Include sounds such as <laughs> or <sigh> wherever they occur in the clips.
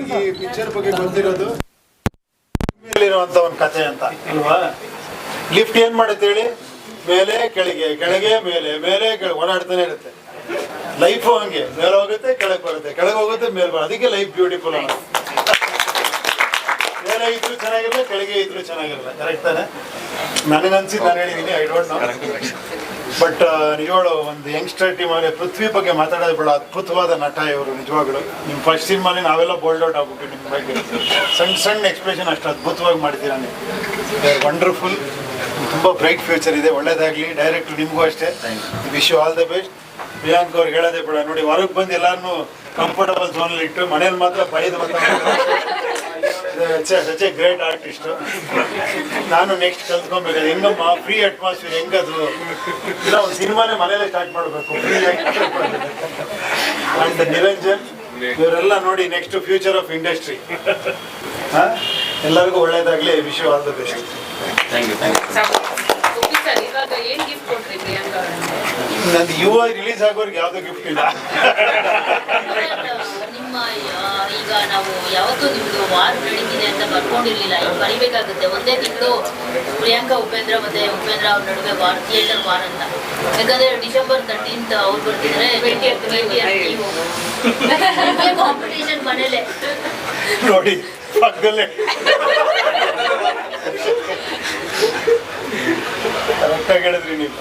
ಈ ಪಿಕ್ಚರ್ ಬಗ್ಗೆ ಗೊತ್ತಿರೋದು ಮೇಲಿರುವಂತ ಒಂದು ಕಥೆ ಅಂತ. ಅಲ್ವಾ? ಲಿಫ್ಟ್ ಏನ್ ಮಾಡುತ್ತೆ ಹೇಳಿ? ಮೇಲೆ, ಕೆಳಗೆ ಕೆಳಗೆ, ಮೇಲೆ ಮೇಲೆ, ಕೆಳಗೆ, ಓಡಾಡ್ತಾನೆ ಇರುತ್ತೆ. ಲೈಫು ಹಂಗೆ. ಮೇಲೆ ಹೋಗುತ್ತೆ, ಕೆಳಗೆ ಬರುತ್ತೆ. ಕೆಳಗೆ ಹೋಗುತ್ತೆ, ಮೇಲೆ ಬರುತ್ತೆ. ಅದಕ್ಕೆ ಲೈಫ್ ಬ್ಯೂಟಿಫುಲ್ ಅನ್ನೋದು. ಮೇಲೆ ಇದ್ರು ಚೆನ್ನಾಗಿರಲ್ಲ ಕೆಳಗೆ ಇದ್ರು ಚೆನ್ನಾಗಿರಲ್ಲ ಕರೆಕ್ಟ್ ತಾನೆ? ನನಗನ್ಸಿದ್ದು ನಾನು ಹೇಳಿದ್ದೀನಿ ಐ ಡೋಂಟ್ ನೋ ಬಟ್ ನಿಜವಾಗ್ಲು ಒಂದು ಯಂಗ್ಸ್ಟರ್ ಟೀಮ್ ಅಲ್ಲಿ ಪೃಥ್ವಿ ಬಗ್ಗೆ ಮಾತಾಡೋದು ಬೇಡ. ಅದ್ಭುತವಾದ ನಟ ಇವರು, ನಿಜವಾಗ್ಲು. ನಿಮ್ಮ ಫಸ್ಟ್ ಸಿನಿಮಾಲಿ ನಾವೆಲ್ಲ ಬೋಲ್ಡ್ ಔಟ್ ಆಗ್ಬಿಟ್ಟು ನಿಮ್ಮ ಬಗ್ಗೆ. ಸಣ್ಣ ಸಣ್ಣ ಎಕ್ಸ್ಪ್ರೆಷನ್ ಅಷ್ಟು ಅದ್ಭುತವಾಗಿ ಮಾಡಿದ್ದೀರಾ ನೀವು. ವಂಡರ್ಫುಲ್ ತುಂಬ ಬ್ರೈಟ್ ಫ್ಯೂಚರ್ ಇದೆ. ಒಳ್ಳೇದಾಗಲಿ. ಡೈರೆಕ್ಟ್ ನಿಮಗೂ ಅಷ್ಟೇ. Wish all the best Priyank ಅವ್ರಿಗೆ ಹೇಳೋದೇ ಬೇಡ. ನೋಡಿ, ಹೊರಗೆ ಬಂದು ಎಲ್ಲಾರು ಕಂಫರ್ಟಬಲ್ ಝೋನಲ್ಲಿ ಇಟ್ಟು ಮನೇಲಿ ಮಾತ್ರ ಬೈದು ಸಚ್ ಎ ಗ್ರೇಟ್ ಆರ್ಟಿಸ್ಟ್ ನಾನು ನೆಕ್ಸ್ಟ್ ಕಲ್ತ್ಕೊಬೇಕು ಹೆಂಗಮ್ಮ ಫ್ರೀ ಅಟ್ಮಾಸ್ಫಿಯರ್ ಹೆಂಗದು ಇಲ್ಲ ಒಂದು ಸಿನಿಮಾನೇ ಮನೇಲೆ ಸ್ಟಾರ್ಟ್ ಮಾಡಬೇಕು. ಫ್ರೀ ಅಂಡ್ ನಿರಂಜನ್ ಇವರೆಲ್ಲ ನೋಡಿ ನೆಕ್ಸ್ಟ್ ಫ್ಯೂಚರ್ ಆಫ್ ಇಂಡಸ್ಟ್ರಿ ಎಲ್ಲರಿಗೂ ಒಳ್ಳೇದಾಗ್ಲಿ ವಿಶ್ ಆಲ್ ದ ಬೆಸ್ಟ್ ನಂದು ಯುವ ರಿಲೀಸ್ ಆಗೋರ್ಗೆ ಯಾವುದೋ ಗಿಫ್ಟ್ ಇಲ್ಲ. ಈಗ ನಾವು ಯಾವತ್ತೂ ನಿಮ್ದು ವಾರ್ ನಡೀತಿದೆ ಅಂತ ಬರ್ಕೊಂಡಿರ್ಲಿಲ್ಲ. ಈಗ ಬರಿಬೇಕಾಗುತ್ತೆ ಒಂದೇ ತಿಂಗಳು ಪ್ರಿಯಾಂಕಾ ಉಪೇಂದ್ರ ಮತ್ತೆ ಉಪೇಂದ್ರ ಅವ್ರ ನಡುವೆ ವಾರ್ ಥಿಯೇಟರ್ ವಾರ್ ಅಂತ. ಯಾಕಂದ್ರೆ ಡಿಸೆಂಬರ್ ತರ್ಟೀನ್ತ್ ಅವ್ರು ಬರ್ತಿದ್ರೆ ಕಾಂಪಿಟೇಷನ್ <laughs> ಮನೇಲೆ. ನೋಡಿ ಪಕ್ಕದಲ್ಲೇ. <laughs> ಕರೆಕ್ಟಾಗಿ ಹೇಳಿದ್ರಿ ನೀವು.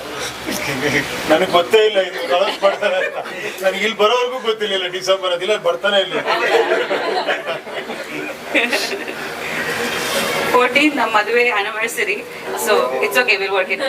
ನನಗೆ ಗೊತ್ತೇ ಇಲ್ಲ ಇದು ಕಳಸ್ ಬರ್ತಾರೆ ಅಂತ. ನನಗೆ ಇಲ್ಲಿ ಬರೋವರೆಗೂ ಗೊತ್ತಿರಲಿಲ್ಲ ಡಿಸೆಂಬರ್ ಅದಿಲ್ಲ ಬರ್ತಾನೆ ಇಲ್ಲ. ಫೋರ್ಟೀನ್ ನಮ್ಮ ಮದುವೆ anniversary so it's okay will work it